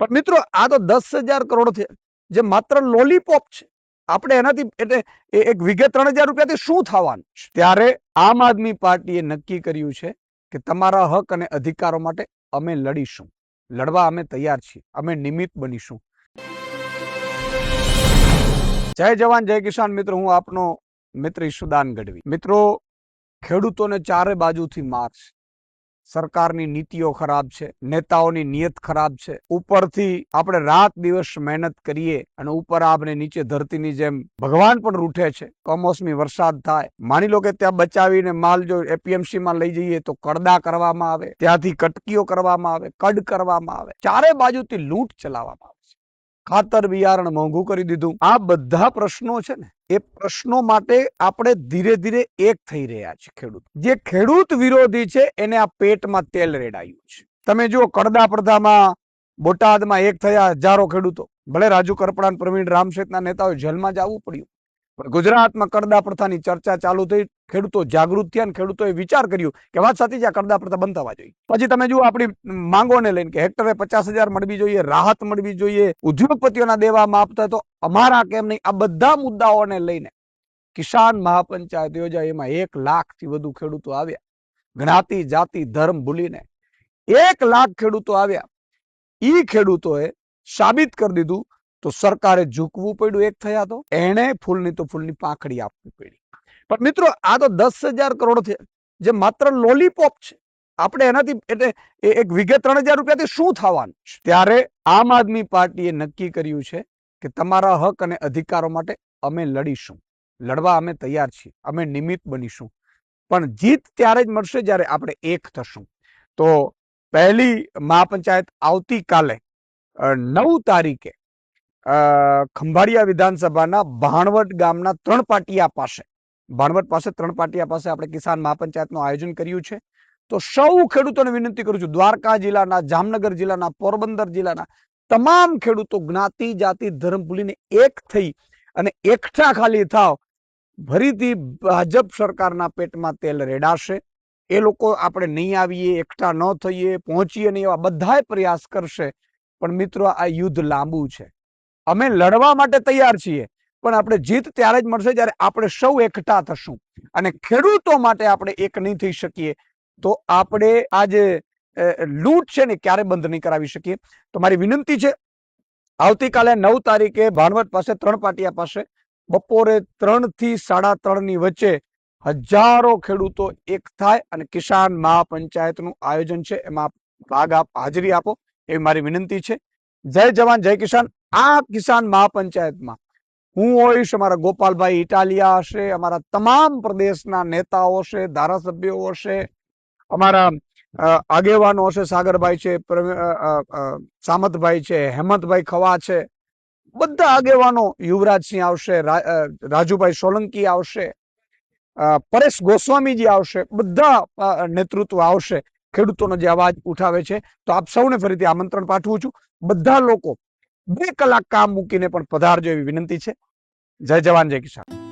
પણ મિત્રો, આ તો દસ કરોડ છે, જે માત્ર લોલીપોપ છે. આપણે એનાથી, એટલે એક વિઘે ત્રણ હજાર રૂપિયાથી શું થવાનું ત્યારે આમ આદમી પાર્ટીએ નક્કી કર્યું છે કે તમારા હક અને અધિકારો માટે અમે લડીશું. લડવા અમે તૈયાર છીએ. અમે નિમિત્ત બનીશું. જય જવાન, જય કિસાન. મિત્રો, હું આપનો મિત્ર ઈશુદાન ગઢવી. મિત્રો, ખેડૂતોને ચારે બાજુથી માર છે. સરકારની નીતિઓ ખરાબ છે, નેતાઓની નિયત ખરાબ છે. ઉપરથી આપણે રાત દિવસ મહેનત કરીએ અને ઉપર આપણે નીચે ધરતીની જેમ ભગવાન પણ રૂઠે છે. કમોસમી વરસાદ થાય. માની લો કે ત્યાં બચાવીને માલ જો એપીએમસીમાં લઈ જઈએ તો કડદા કરવામાં આવે, ત્યાંથી કટકીઓ કરવામાં આવે, કડ કરવામાં આવે. ચારે બાજુથી લૂંટ ચલાવવામાં આવે. ખાતર બિયારણ મોંઘું કરી દીધું. આ બધા પ્રશ્નો છે ને, એ પ્રશ્નો માટે આપણે ધીરે ધીરે એક થઈ રહ્યા છે ખેડૂત. જે ખેડૂત વિરોધી છે, એને આ પેટમાં તેલ રેડાયું છે. તમે જુઓ કડદા પડદામાં બોટાદમાં એક થયા હજારો ખેડૂતો. ભલે રાજુ કરપડા પ્રવીણ રામશેઠના નેતાઓ જેલમાં જવું પડ્યું. ગુજરાતમાં કરદા પ્રથાની ચર્ચા ચાલુ થઈ, ખેડૂતો જાગૃત થયા અને ખેડૂતોએ વિચાર કર્યો કે વાત સાચી છે, આ કરદા પ્રથા બંધ થવા જોઈએ. પછી તમે જુઓ આપણી માંગોને લઈને કે હેક્ટરે પચાસ હજાર મળવી જોઈએ, રાહત મળવી જોઈએ, ઉદ્યોગપતિઓના દેવામાં આપતા તો અમારા કેમ નહીં? આ બધા મુદ્દાઓને લઈને કિસાન મહાપંચાયત યોજાય, એમાં એક લાખથી વધુ ખેડૂતો આવ્યા. જ્ઞાતિ, જાતિ, ધર્મ ભૂલીને એક લાખ ખેડૂતો આવ્યા. ઈ ખેડૂતોએ સાબિત કરી દીધું તો સરકારે ઝૂકવું પડ્યું, એક થયા તો? એને ફૂલની તો ફૂલની પાંખડી આપવી પડી. પણ મિત્રો, આ તો દસ કરોડ છે. જે માત્ર લોલીપોપ છે. આપણે એનાથી, એટલે એક વિઘે ત્રણ હજાર રૂપિયાથી શું થવાનું ત્યારે આમ આદમી પાર્ટીએ નક્કી કર્યું છે કે તમારા હક અને અધિકારો માટે અમે લડીશું. લડવા અમે તૈયાર છીએ. અમે નિમિત્ત બનીશું. પણ જીત ત્યારે જ મળશે જ્યારે આપણે એક થશું. તો પહેલી મહાપંચાયત આવતીકાલે નવ તારીખે ખંભાળિયા વિધાનસભાના ભાણવટ ગામના ત્રણ પાટિયા પાસે ભાણવટ પાસે ત્રણ પાટિયા પાસે આપણે કિસાન મહાપંચાયતનું આયોજન કર્યું છે. તો સૌ ખેડૂતોને વિનંતી કરું છું, દ્વારકા જિલ્લાના, જામનગર જિલ્લાના, પોરબંદર જિલ્લાના તમામ ખેડૂતો જ્ઞાતિ, જાતિ, ધર્મ ભૂલીને એક થઈ અને એકઠા ખાલી થાવ, ફરીથી ભાજપ સરકારના પેટમાં તેલ રેડાશે. એ લોકો આપણે નહીં આવીએ, એકઠા ન થઈએ, પહોંચીએ નહીં એવા બધાય પ્રયાસ કરશે. પણ મિત્રો, આ યુદ્ધ લાંબુ છે. અમે લડવા માટે તૈયાર છીએ, પણ આપણે જીત ત્યારે જ મળશે જ્યારે આપણે સૌ એકઠા થશું. અને ખેડૂતો માટે આપણે એક નહીં થઈ શકીએ. તો આપણે આ જે લૂંટ છે ને ક્યારે બંધ નહીં કરાવી શકીએ? તો મારી વિનંતી છે, આવતીકાલે નવ તારીખે ભાનવત પાસે ત્રણ પાટિયા પાસે, બપોરે ત્રણથી સાડા ત્રણની વચ્ચે હજારો ખેડૂતો એક થાય અને કિસાન મહાપંચાયતનું આયોજન છે. એમાં ભાગ આપ હાજરી આપો, એવી મારી વિનંતી છે. જય જવાન, જય કિસાન. આ કિસાન મહાપંચાયતમાં, હું હોઈશ, અમારા ગોપાલભાઈ ઇટાલિયા હશે, અમારા તમામ પ્રદેશના નેતાઓ હશે, ધારાસભ્યો હશે, અમારા આગેવાનો હશે, સાગરભાઈ છે સામતભાઈ છે, હેમંતભાઈ ખવા છે, બધા આગેવાનો યુવરાજસિંહ આવશે રાજુભાઈ સોલંકી આવશે પરેશ ગોસ્વામીજી આવશે, બધા નેતૃત્વ આવશે. ખેડૂતોનો જે અવાજ ઉઠાવે છે, તો આપ સૌને ફરીથી આમંત્રણ પાઠવું છું. બધા લોકો બે કલાક કામ મૂકીને પણ પધારજો એવી વિનંતી છે. જય જવાન જય કિસાન.